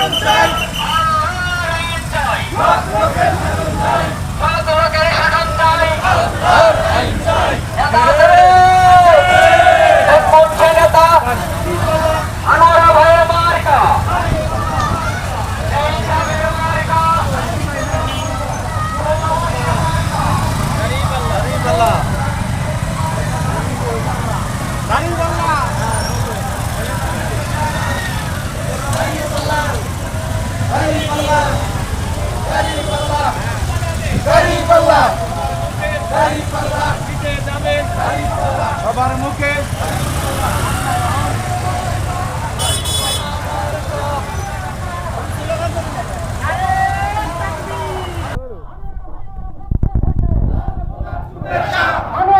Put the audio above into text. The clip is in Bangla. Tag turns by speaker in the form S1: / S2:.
S1: Não sai! সবার মুখে। আমি